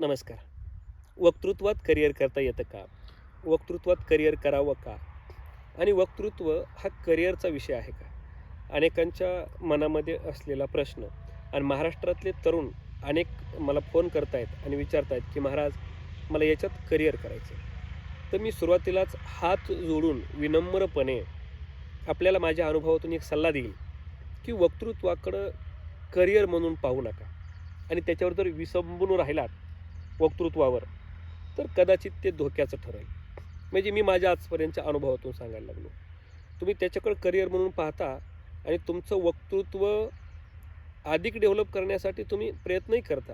नमस्कार. वक्तृत्वात करिअर करता येतं का? वक्तृत्वात करिअर करावं का? आणि वक्तृत्व हा करिअरचा विषय आहे का? अनेकांच्या मनामध्ये असलेला प्रश्न. आणि महाराष्ट्रातले तरुण अनेक मला फोन करतायत आणि विचारतायत की महाराज मला याच्यात करिअर करायचं आहे." तर मी सुरुवातीलाच हात जोडून विनम्रपणे आपल्याला माझ्या अनुभवातून एक सल्ला देईल की वक्तृत्वाकडं करिअर म्हणून पाहू नका. आणि त्याच्यावर जर विसंबून राहिलात वक्तृत्वावर. तर कदाचित ते धोक्याचं ठरेल. म्हणजे मी माझ्या आजपर्यंतच्या अनुभवातून सांगायला लागलो. तुम्ही त्याच्याकडे करिअर म्हणून पाहता आणि तुमचं वक्तृत्व अधिक डेव्हलप करण्यासाठी तुम्ही प्रयत्नही करता.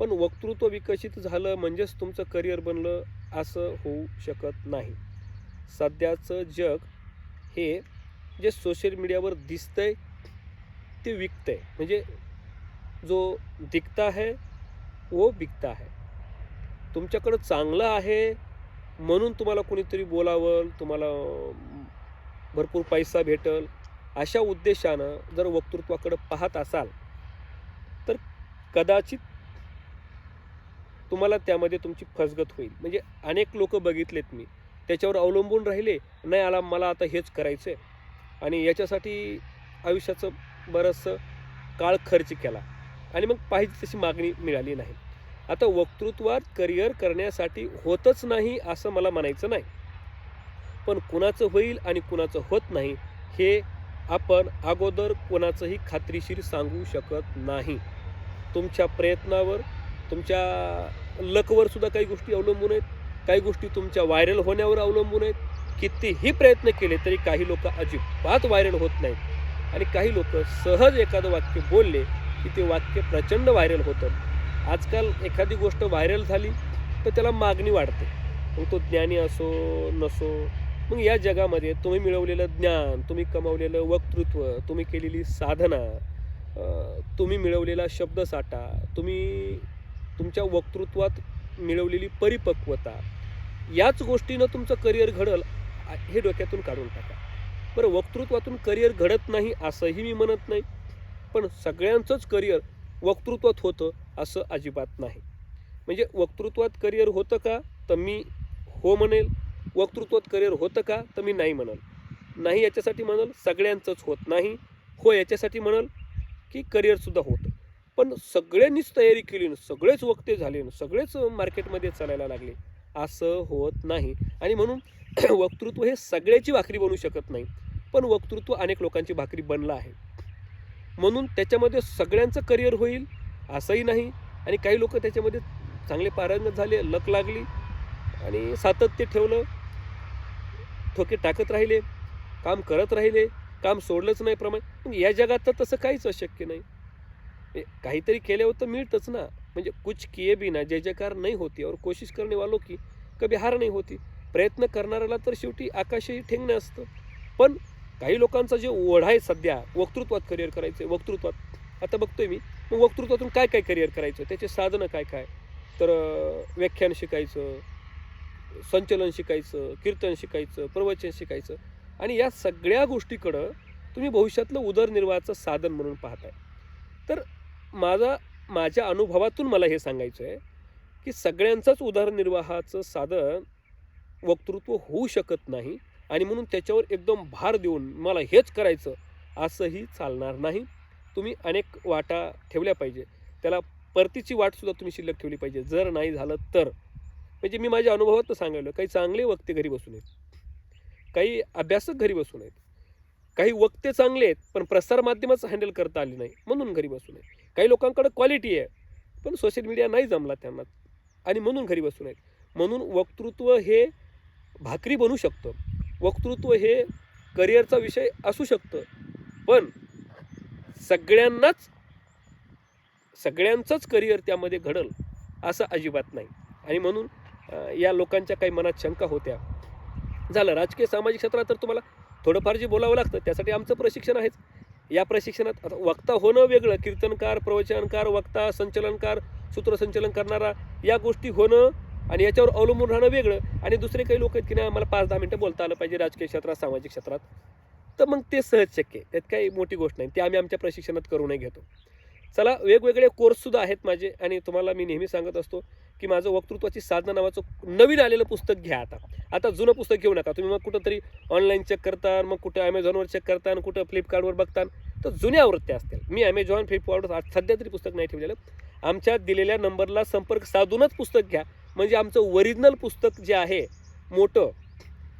पण वक्तृत्व विकसित झालं म्हणजेच तुमचं करिअर बनलं असं होऊ शकत नाही. सध्याचं जग हे जे सोशल मीडियावर दिसतंय ते विकतंय. म्हणजे जो दिखता है वो बिकता है। तुमच्याकडं चांगलं आहे म्हणून तुम्हाला कोणीतरी बोलावं तुम्हाला भरपूर पैसा भेटल अशा उद्देशानं जर वक्तृत्वाकडं पाहत असाल तर कदाचित तुम्हाला त्यामध्ये तुमची फसगत होईल. म्हणजे अनेक लोक बघितलेत मी. त्याच्यावर अवलंबून राहिले नाही आला मला आता हेच करायचं आहे आणि याच्यासाठी आयुष्याचं बरंचसं काळ खर्च केला. आणि मग पाहिजे तशी मागणी मिळाली नाही. आता वक्तृत्वात करिअर करण्यासाठी होतच नाही असं मला म्हणायचं नाही. पण कुणाचं होईल आणि कुणाचं होत नाही हे आपण अगोदर कोणाचंही खात्रीशीर सांगू शकत नाही. तुमच्या प्रयत्नावर तुमच्या लकवर सुद्धा काही गोष्टी अवलंबून आहेत. काही गोष्टी तुमच्या व्हायरल होण्यावर अवलंबून आहेत. कितीही प्रयत्न केले तरी काही लोक अजिबात व्हायरल होत नाहीत. आणि काही लोक सहज एखादं वाक्य बोलले की ते वाक्य प्रचंड व्हायरल होतं. आजकाल एखादी गोष्ट व्हायरल झाली तर त्याला मागणी वाढते. मग तो ज्ञानी असो नसो मग या जगामध्ये तुम्ही मिळवलेलं ज्ञान तुम्ही कमावलेलं वक्तृत्व तुम्ही केलेली साधना तुम्ही मिळवलेला शब्दसाठा तुम्ही तुमच्या वक्तृत्वात मिळवलेली परिपक्वता याच गोष्टीनं तुमचं करिअर घडल हे डोक्यातून काढून टाका. बरं वक्तृत्वातून करिअर घडत नाही असंही मी म्हणत नाही. पण सगळ्यांचंच करिअर वक्तृत्वात होतं असं अजिबात नाही. म्हणजे वक्तृत्वात करिअर होतं का तर मी हो म्हणेल वक्तृत्वात करिअर होतं का तर मी नाही म्हणाल. नाही याच्यासाठी म्हणल सगळ्यांचंच होत नाही. हो याच्यासाठी म्हणल की करिअरसुद्धा होतं. पण सगळ्यांनीच तयारी केली सगळेच वक्ते झाले न सगळेच मार्केटमध्ये चालायला लागले असं होत नाही. आणि म्हणून वक्तृत्व हे सगळ्याची भाकरी बनू शकत नाही. पण वक्तृत्व अनेक लोकांची भाकरी बनलं आहे. म्हणून त्याच्यामध्ये सगळ्यांचं करिअर होईल असंही नाही. आणि काही लोक त्याच्यामध्ये चांगले पारंगत झाले लक लागली आणि सातत्य ठेवलं. ठोके टाकत राहिले काम करत राहिले काम सोडलंच नाही प्रमाण. पण या जगात तर तसं काहीच अशक्य नाही. काहीतरी केल्यावर तर मिळतंच ना. म्हणजे कुछ किए बिना जय जयकार नाही होती. और कोशिश करणे वालो की कभी हार नाही होती. प्रयत्न करणाऱ्याला तर शेवटी आकाशही ठेंगणं असतं. पण काही लोकांचा जे ओढा आहे सध्या वक्तृत्वात करिअर करायचं आहे वक्तृत्वात. आता बघतोय मी मग वक्तृत्वातून काय काय करिअर करायचं? त्याचे साधनं काय काय? तर व्याख्यान शिकायचं संचलन शिकायचं कीर्तन शिकायचं प्रवचन शिकायचं. आणि या सगळ्या गोष्टीकडं तुम्ही भविष्यातलं उदरनिर्वाहाचं साधन म्हणून पाहताय. तर माझा माझ्या अनुभवातून मला हे सांगायचं आहे की सगळ्यांचंच उदरनिर्वाहाचं साधन वक्तृत्व होऊ शकत नाही. आणि म्हणून त्याच्यावर एकदम भार देऊन मला हेच करायचं असंही चालणार नाही. तुम्ही अनेक वाटा ठेवल्या पाहिजे. त्याला परतीची वाटसुद्धा तुम्ही शिल्लक ठेवली पाहिजे. जर नाही झालं तर. म्हणजे मी माझ्या अनुभवात सांगायला काही चांगले वक्ते घरी बसून आहेत. काही अभ्यासक घरी बसून आहेत. काही वक्ते चांगले आहेत पण प्रसार माध्यमच हँडल करता आली नाही म्हणून घरी बसून आहे काही लोकांकडे क्वालिटी आहे पण सोशल मीडिया नाही जमला त्यांना. आणि म्हणून घरी बसून आहेत. म्हणून वक्तृत्व हे भाकरी बनू शकतं. वक्तृत्व हे करिअरचा विषय असू शकतं. पण सगळ्यांनाच सगळ्यांचंच करिअर त्यामध्ये घडल असं अजिबात नाही. आणि म्हणून या लोकांच्या काही मनात शंका होत्या. झालं राजकीय सामाजिक क्षेत्रात तर तुम्हाला थोडंफार जे बोलावं लागतं त्यासाठी आमचं प्रशिक्षण आहेच. या प्रशिक्षणात आता वक्ता होणं वेगळं. कीर्तनकार प्रवचनकार वक्ता संचलनकार सूत्रसंचलन करणारा या गोष्टी होणं आणि याच्यावर अवलंबून राहणं वेगळं. आणि दुसरे काही लोक आहेत की नाही आम्हाला पाच दहा मिनटं बोलता आलं पाहिजे राजकीय क्षेत्रात सामाजिक क्षेत्रात. तर मग ते सहज शक्य आहे. त्यात काही मोठी गोष्ट नाही. ते आम्ही आमच्या प्रशिक्षणात करूनही घेतो. चला वेगवेगळे कोर्ससुद्धा आहेत माझे. आणि तुम्हाला मी नेहमी सांगत असतो की माझं वक्तृत्वाची साधना नावाचं नवीन आलेलं पुस्तक घ्या आता. आता जुनं पुस्तक घेऊ नका. तुम्ही मग कुठंतरी ऑनलाईन चेक करता मग कुठं ॲमेझॉनवर चेक करता आणि कुठं फ्लिपकार्टवर बघता तर जुन्या आवृत्त्या असतील. मी ॲमेझॉन फ्लिपकार्टवर आज सध्या तरी पुस्तक नाही ठेवलेलं. आमच्या दिलेल्या नंबरला संपर्क साधूनच पुस्तक घ्या. म्हणजे आमचं ओरिजिनल पुस्तक जे आहे मोठं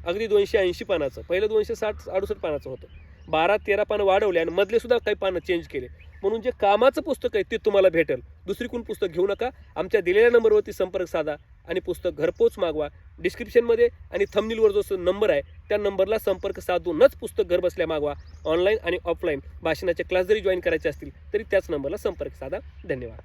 अगदी दोनशे ऐंशी पानाचं. पहिलं दोनशे साठ अडुसष्ट पानाचं होतं. बारा तेरा पानं वाढवले आणि मधले सुद्धा काही पानं चेंज केले. म्हणून जे कामाचं पुस्तक आहे ते तुम्हाला भेटेल. दुसरी कोण पुस्तक घेऊ नका. आमच्या दिलेल्या नंबरवरती संपर्क साधा आणि पुस्तक घरपोच मागवा. डिस्क्रिप्शनमध्ये आणि थंबनीलवर जो नंबर आहे त्या नंबरला संपर्क साधूनच पुस्तक घर बसल्या मागवा. ऑनलाईन आणि ऑफलाईन भाषणाचे क्लास जरी जॉईन करायचे असतील तरी त्याच नंबरला संपर्क साधा. धन्यवाद.